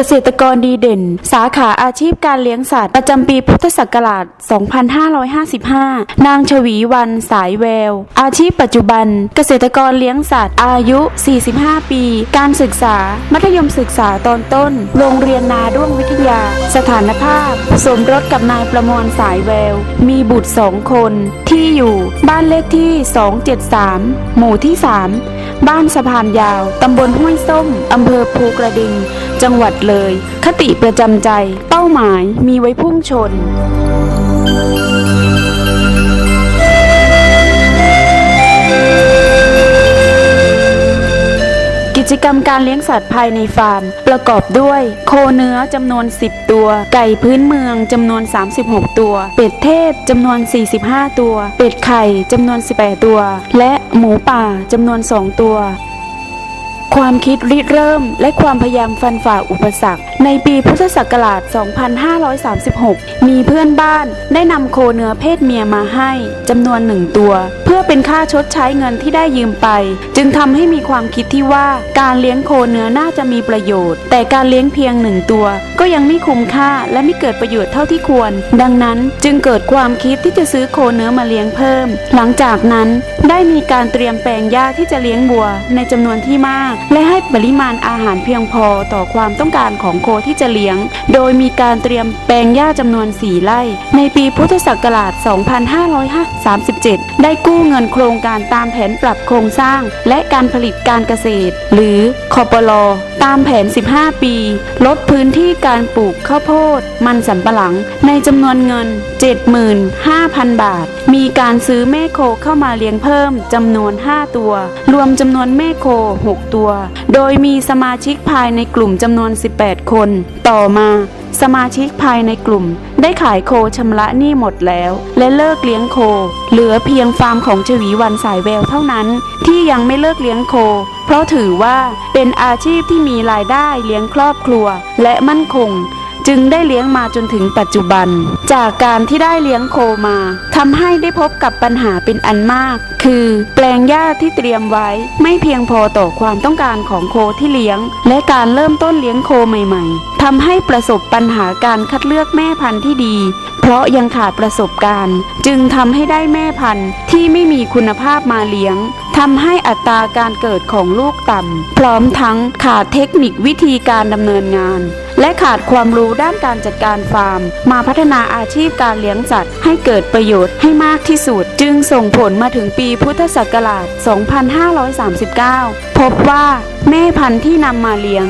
เกษตรกรดีเด่น สาขาอาชีพการเลี้ยงสัตว์ ประจำปีพุทธศักราช 2555 นางชวีวันสายแวว อาชีพปัจจุบัน เกษตรกรเลี้ยงสัตว์ อายุ 45 ปี การศึกษา มัธยมศึกษาตอนต้น โรงเรียนนาด้วงวิทยา สถานภาพ สมรสกับนายประมวลสายแวว มีบุตรสองคน ที่อยู่ บ้านเลขที่ 273 หมู่ที่ 3 บ้านสะพานยาว ตำบลห้วยส้ม อำเภอภูกระดึง จังหวัดเลย คติประจำใจ เป้าหมายมีไว้พุ่งชน จกรรมการเลี้ยงสัตว์ภายในฟาร์ม ประกอบด้วย โคเนื้อจำนวน 10 ตัว ไก่พื้นเมืองจำนวน 36 ตัว เป็ดเทศจำนวน 45 ตัว เป็ดไข่จำนวน 18 ตัว และหมูป่าจำนวน 2 ตัว ความคิดริเริ่ม และความพยายามฟันฝ่าอุปสรรค ในปีพุทธศักราช 2536 มีเพื่อนบ้านได้นำโคเนื้อเพศเมียมาให้จำนวนหนึ่งตัว เพื่อเป็นค่าชดใช้เงินที่ได้ยืมไป จึงทำให้มีความคิดที่ว่าการเลี้ยงโคเนื้อน่าจะมีประโยชน์ แต่การเลี้ยงเพียงหนึ่งตัว ก็ยังไม่คุ้มค่าและไม่เกิดประโยชน์เท่าที่ควร ดังนั้นจึงเกิดความคิดที่จะซื้อโคเนื้อมาเลี้ยงเพิ่ม หลังจากนั้นได้มีการเตรียมแปลงหญ้าที่จะเลี้ยงวัวในจำนวนที่มากและให้ปริมาณอาหารเพียงพอต่อความต้องการของโคที่จะเลี้ยง โดยมีการเตรียมแปลงหญ้าจำนวน 4 ไร่ ในปีพุทธศักราช 2537 ได้กู้เงินโครงการตามแผนปรับโครงสร้าง และการผลิตการเกษตร หรือคอปลอตามแผน 15 ปี ลดพื้นที่การปลูกข้าวโพด มันสำปะหลัง ในจำนวนเงิน 75,000 บาท มีการซื้อแม่โคเข้ามาเลี้ยงเพิ่มจำนวน 5 ตัว รวมจำนวนแม่โค 6 ตัวโดยมีสมาชิกภายในกลุ่มจำนวน 18 คน ต่อมาสมาชิกภายในกลุ่ม ได้ขายโคชำระหนี้หมดแล้ว และเลิกเลี้ยงโค เหลือเพียงฟาร์มของชวีวันสายแววเท่านั้น ที่ยังไม่เลิกเลี้ยงโค เพราะถือว่าเป็นอาชีพที่มีรายได้เลี้ยงครอบครัว และมั่นคง จึงได้เลี้ยงมาจนถึงปัจจุบัน จากการที่ได้เลี้ยงโคมาทำให้ได้พบกับปัญหาเป็นอันมาก คือแปลงหญ้าที่เตรียมไว้ ไม่เพียงพอต่อความต้องการของโคที่เลี้ยง และการเริ่มต้นเลี้ยงโคใหม่ ๆทำให้ประสบปัญหาการคัดเลือกแม่พันธุ์ที่ดี เพราะยังขาดประสบการณ์ จึงทำให้ได้แม่พันธุ์ที่ไม่มีคุณภาพมาเลี้ยงทำให้อัตราการเกิดของลูกต่ำพร้อมทั้งขาดเทคนิควิธีการดำเนินงาน และขาดความรู้ด้านการจัดการฟาร์ม มาพัฒนาอาชีพการเลี้ยงสัตว์ ให้เกิดประโยชน์ให้มากที่สุด จึงส่งผลมาถึงปีพุทธศักราช 2539 พบว่าแม่พันธุ์ที่นำมาเลี้ยง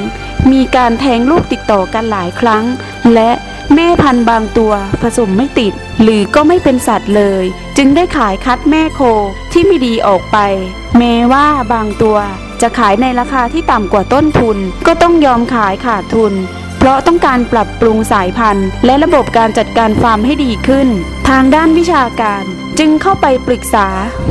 มีการแทงลูกติดต่อกันหลายครั้ง และแม่พันธุ์บางตัวผสมไม่ติด หรือก็ไม่เป็นสัตว์เลย จึงได้ขายคัดแม่โคที่ไม่ดีออกไป แม้ว่าบางตัวจะขายในราคาที่ต่ำกว่าต้นทุน ก็ต้องยอมขายขาดทุน เพราะต้องการปรับปรุงสายพันธุ์ และระบบการจัดการฟาร์มให้ดีขึ้น ทางด้านวิชาการ จึงเข้าไปปรึกษา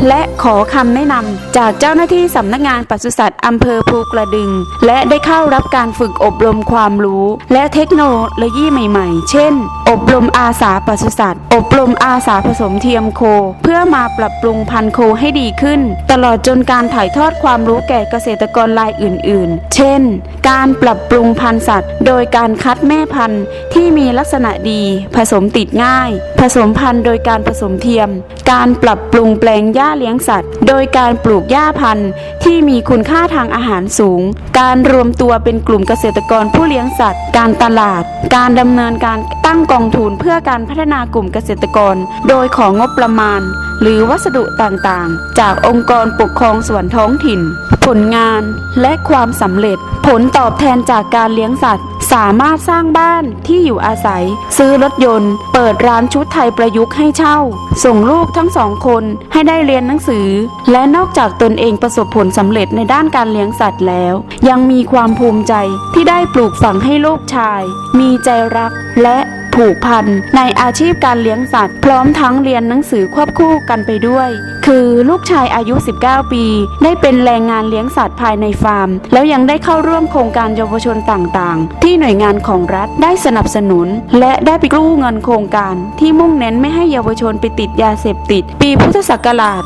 และขอคำแนะนำจากเจ้าหน้าที่สำนักงานปศุสัตว์อำเภอภูกระดึง และได้เข้ารับการฝึกอบรมความรู้ และเทคโนโลยีใหม่ๆ เช่น อบรมอาสาปศุสัตว์ อบรมอาสาผสมเทียมโค เพื่อมาปรับปรุงพันธุ์โคให้ดีขึ้น ตลอดจนการถ่ายทอดความรู้แก่เกษตรกรรายอื่น ๆ เช่น การปรับปรุงพันธุ์สัตว์ โดยการคัดแม่พันธุ์ที่มีลักษณะดี ผสมติดง่าย ผสมพันธุ์โดยการผสมเทียม การปรับปรุงแปลงหญ้าเลี้ยงสัตว์ โดยการปลูกหญ้าพันธุ์ที่มีคุณค่าทางอาหารสูง การรวมตัวเป็นกลุ่มเกษตรกรผู้เลี้ยงสัตว์ การตลาด การดำเนินการตั้งกองทุนเพื่อการพัฒนากลุ่มเกษตรกร โดยของงบประมาณ หรือวัสดุต่างๆ จากองค์กรปกครองส่วนท้องถิ่น ผลงานและความสำเร็จ ผลตอบแทนจากการเลี้ยงสัตว์ สามารถสร้างบ้านที่อยู่อาศัย ซื้อรถยนต์ เปิดร้านชุดไทยประยุกต์ให้เช่า ส่งลูกทั้งสองคนให้ได้เรียนหนังสือ และนอกจากตนเองประสบผลสำเร็จในด้านการเลี้ยงสัตว์แล้ว ยังมีความภูมิใจที่ได้ปลูกฝังให้ลูกชาย มีใจรักและผูกพันในอาชีพการเลี้ยงสัตว์ พร้อมทั้งเรียนหนังสือควบคู่กันไปด้วย คือลูกชายอายุ 19 ปี ได้เป็นแรงงานเลี้ยงสัตว์ภายในฟาร์ม แล้วยังได้เข้าร่วมโครงการเยาวชนต่างๆ ที่หน่วยงานของรัฐได้สนับสนุน และได้ไปกู้เงินโครงการ ที่มุ่งเน้นไม่ให้เยาวชนไปติดยาเสพติด ปีพุทธศักราช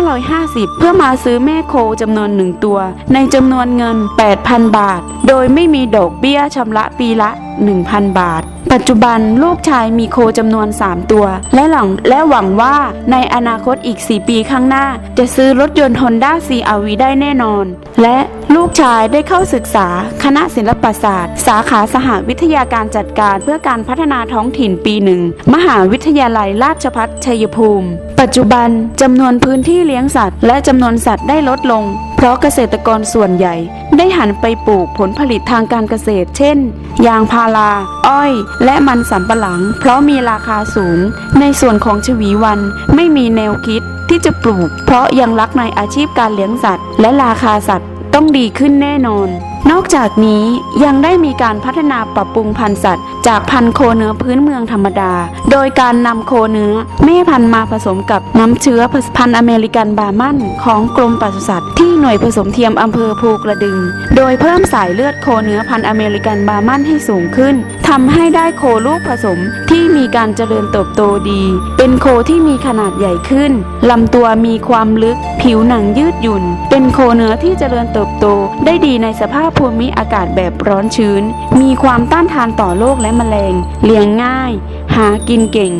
2550 เพื่อมาซื้อแม่โคจำนวนหนึ่งตัว ในจำนวนเงิน 8,000 บาท โดยไม่มีดอกเบี้ยชำระปีละ 1,000 บาทปัจจุบันลูกชายมีโคจำนวน 3 ตัว และหลังและหวังว่าในอนาคตอีก 4ปีข้างหน้า จะซื้อรถยนต์ Honda CR-V ได้แน่นอน และ ลูกชายได้เข้าศึกษาคณะศิลปศาสตร์ สาขาสหวิทยาการจัดการเพื่อการพัฒนาท้องถิ่นปีหนึ่ง มหาวิทยาลัยราชภัฏชัยภูมิ ปัจจุบันจำนวนพื้นที่เลี้ยงสัตว์ และจำนวนสัตว์ได้ลดลง เพราะเกษตรกรส่วนใหญ่ ได้หันไปปลูกผลผลิตทางการเกษตร เช่น ยางพารา อ้อย และมันสำปะหลัง เพราะมีราคาสูง ในส่วนของชวีวันไม่มีแนวคิดที่จะปลูก เพราะยังรักในอาชีพการเลี้ยงสัตว์ และราคาสัตว์ ต้องดีขึ้นแน่นอน นอกจากนี้ยังได้มีการพัฒนาปรับปรุงพันธุ์สัตว์ จากพันธุ์โคเนื้อพื้นเมืองธรรมดา โดยการนำโคเนื้อแม่พันธุ์มาผสมกับน้ำเชื้อพันธุ์อเมริกันบาร์มันของกรมปศุสัตว์ที่หน่วยผสมเทียมอำเภอภูกระดึง โดยเพิ่มสายเลือดโคเนื้อพันธุ์อเมริกันบาร์มันให้สูงขึ้นทำให้ได้โคลูกผสมที่มีการเจริญเติบโตดี เป็นโคที่มีขนาดใหญ่ขึ้นลำตัวมีความลึกผิวหนังยืดหยุ่น เป็นโคเนื้อที่เจริญเติบโต ได้ดีในสภาพภูมิอากาศแบบร้อนชื้น มีความต้านทานต่อโรคและแมลง เลี้ยงง่าย หากินเก่ง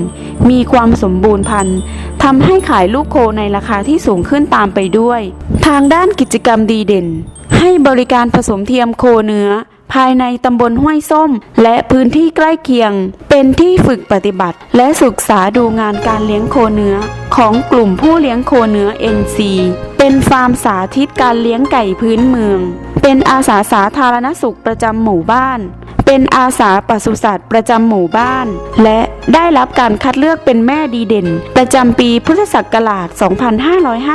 มีความสมบูรณ์พันธุ์ทำให้ขายลูกโคในราคาที่สูงขึ้นตามไปด้วย ทางด้านกิจกรรมดีเด่น ให้บริการผสมเทียมโคเนื้อ ภายในตำบลห้วยส้ม และพื้นที่ใกล้เคียง เป็นที่ฝึกปฏิบัติ และศึกษาดูงานการเลี้ยงโคเนื้อ ของกลุ่มผู้เลี้ยงโคเนื้อ NC เป็นฟาร์มสาธิตการเลี้ยงไก่พื้นเมือง เป็นอาสาสาธารณสุขประจำหมู่บ้าน เป็นอาสาปศุสัตว์ประจำหมู่บ้าน และได้รับการคัดเลือกเป็นแม่ดีเด่น ประจำปีพุทธศักราช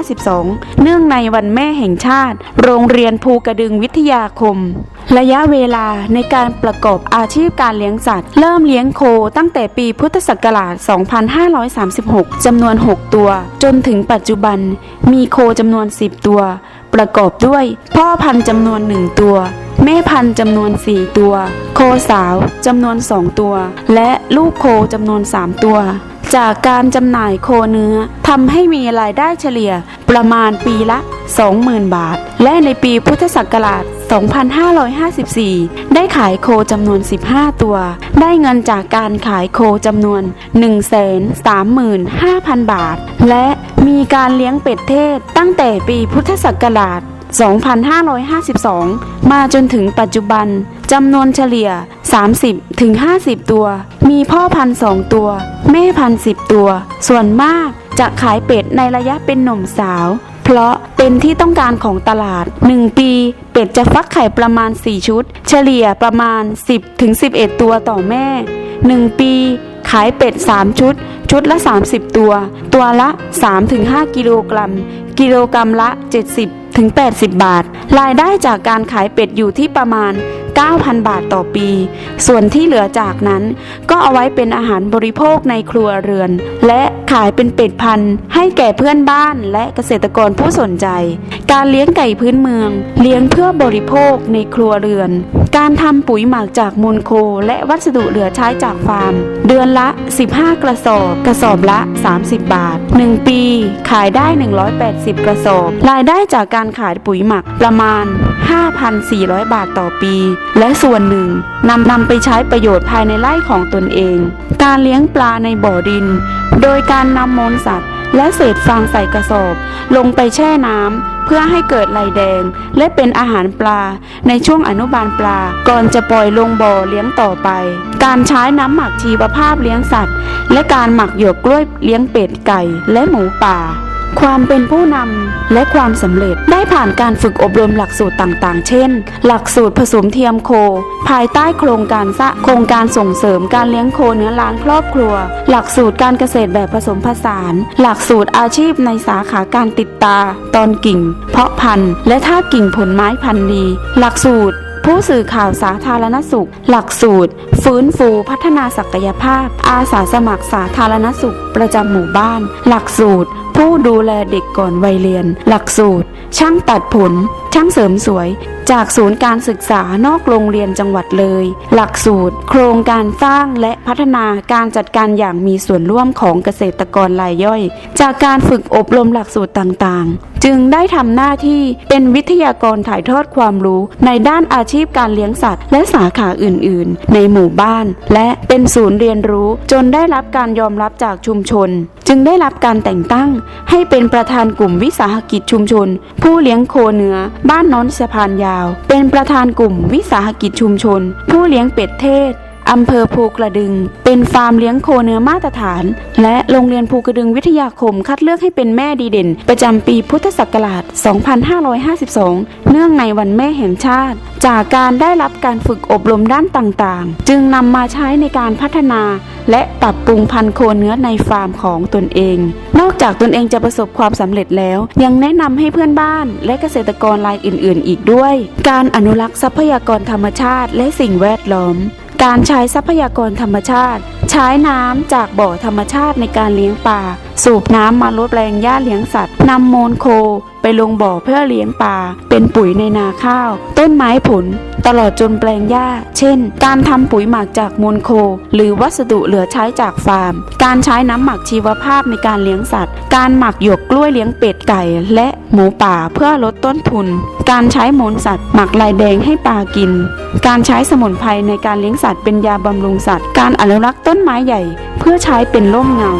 2552 เนื่องในวันแม่แห่งชาติ โรงเรียนภูกระดึงวิทยาคม ระยะเวลาในการประกอบอาชีพการเลี้ยงสัตว์ เริ่มเลี้ยงโคตั้งแต่ปีพุทธศักราช 2536 จำนวน 6 ตัว จนถึงปัจจุบันมีโคจำนวน 10 ตัว ประกอบด้วย พ่อพันธุ์จำนวน 1 ตัว แม่พันธุ์จำนวน 4 ตัว โคสาวจำนวน 2 ตัว และลูกโคจำนวน 3 ตัวจากการจำหน่ายโคเนื้อทำให้มีรายได้เฉลี่ยประมาณปีละ 20,000 บาท และในปีพุทธศักราช 2554 ได้ขายโคจำนวน 15 ตัว ได้เงินจากการขายโคจำนวน 135,000 บาท และมีการเลี้ยงเป็ดเทศตั้งแต่ปีพุทธศักราช 2552 มาจนถึงปัจจุบันจำนวนเฉลี่ย 30ถึง50ตัว มีพ่อพันธุ์2ตัว แม่พันธุ์10 ตัว ส่วนมากจะขายเป็ดในระยะเป็นหนุ่มสาว เพราะเป็นที่ต้องการของตลาด 1 ปี เป็ดจะฟักไข่ประมาณ 4 ชุด เฉลี่ยประมาณ 10ถึง11 ตัวต่อแม่ 1 ปีขายเป็ด 3 ชุด ชุดละ 30 ตัว ตัวละ 3-5 กิโลกรัม กิโลกรัมละ 70ถึง80 บาท รายได้จากการขายเป็ดอยู่ที่ประมาณ 9,000 บาทต่อปี ส่วนที่เหลือจากนั้นก็เอาไว้เป็นอาหารบริโภคในครัวเรือน และขายเป็นเป็ดพันธุ์ ให้แก่เพื่อนบ้านและเกษตรกรผู้สนใจ การเลี้ยงไก่พื้นเมือง เลี้ยงเพื่อบริโภคในครัวเรือน การทำปุ๋ยหมักจากมูลโค และวัสดุเหลือใช้จากฟาร์ม เดือนละ 15 กระสอบ กระสอบละ 30 บาท 1 ปี ขายได้ 180 กระสอบ รายได้จากการขายปุ๋ยหมักประมาณ 5,400 บาทต่อปี และส่วนหนึ่งนำนำไปใช้ประโยชน์ภายในไร่ของตนเอง การเลี้ยงปลาในบ่อดิน โดยการนำมูลสัตว์ และเศษฟางใส่กระสอบ ลงไปแช่น้ำเพื่อให้เกิดลายแดง และเป็นอาหารปลาในช่วงอนุบาลปลา ก่อนจะปล่อยลงบ่อเลี้ยงต่อไป การใช้น้ำหมักชีวภาพเลี้ยงสัตว์ และการหมักหยวกกล้วยเลี้ยงเป็ดไก่และหมูป่า ความเป็นผู้นำและความสำเร็จได้ผ่านการฝึกอบรมหลักสูตรต่างๆ เช่น หลักสูตรผสมเทียมโค ภายใต้โครงการสะโครงการส่งเสริมการเลี้ยงโคเนื้อล้านครอบครัว หลักสูตรการเกษตรแบบผสมผสาน หลักสูตรอาชีพในสาขาการติดตา ตอนกิ่ง เพาะพันธุ์ และท่ากิ่งผลไม้พันธุ์ดี หลักสูตรผู้สื่อข่าวสาธารณสุข หลักสูตร ฟื้นฟูพัฒนาศักยภาพ อาสาสมัครสาธารณสุข ประจำหมู่บ้าน หลักสูตร ผู้ดูแลเด็กก่อนวัยเรียน หลักสูตร ช่างตัดผม ช่างเสริมสวยจากศูนย์การศึกษานอกโรงเรียนจังหวัดเลย หลักสูตร โครงการสร้างและพัฒนาการจัดการอย่างมีส่วนร่วมของเกษตรกรรายย่อย จากการฝึกอบรมหลักสูตรต่างๆ จึงได้ทำหน้าที่เป็นวิทยากรถ่ายทอดความรู้ในด้านอาชีพการเลี้ยงสัตว์ และสาขาอื่นๆ ในหมู่บ้าน และเป็นศูนย์เรียนรู้จนได้รับการยอมรับจากชุมชน จึงได้รับการแต่งตั้ง ให้เป็นประธานกลุ่มวิสาหกิจชุมชน ผู้เลี้ยงโคเนื้อ บ้านน้อนสะพานยาว เป็นประธานกลุ่มวิสาหกิจชุมชน ผู้เลี้ยงเป็ดเทศ อำเภอภูกระดึง เป็นฟาร์มเลี้ยงโคเนื้อมาตรฐาน และโรงเรียนภูกระดึงวิทยาคมคัดเลือกให้เป็นแม่ดีเด่น ประจำปีพุทธศักราช 2552 เนื่องในวันแม่แห่งชาติ จากการได้รับการฝึกอบรมด้านต่างๆ จึงนำมาใช้ในการพัฒนา และปรับปรุงพันธุ์โคเนื้อในฟาร์มของตนเอง นอกจากตนเองจะประสบความสำเร็จแล้ว ยังแนะนำให้เพื่อนบ้านและเกษตรกรรายอื่น ๆ อีกด้วย การอนุรักษ์ทรัพยากรธรรมชาติและสิ่งแวดล้อม การใช้ทรัพยากรธรรมชาติใช้น้ำจากบ่อธรรมชาติในการเลี้ยงปลาสูบน้ำมาลดแรงหญ้าเลี้ยงสัตว์นำโมนโค ไปลงบ่อเพื่อเลี้ยงปลาเป็นปุ๋ยในนาข้าว ต้นไม้ผล ตลอดจนแปลงหญ้า เช่น การทำปุ๋ยหมักจากมูลโค หรือวัสดุเหลือใช้จากฟาร์ม การใช้น้ำหมักชีวภาพในการเลี้ยงสัตว์ การหมักหยวกกล้วยเลี้ยงเป็ดไก่ และหมูป่าเพื่อลดต้นทุน การใช้มูลสัตว์ หมักลายแดงให้ปลากิน การใช้สมุนไพรในการเลี้ยงสัตว์เป็นยาบำรุงสัตว์ การอนุรักษ์ต้นต้นไม้ใหญ่เพื่อใช้เป็นร่มเงา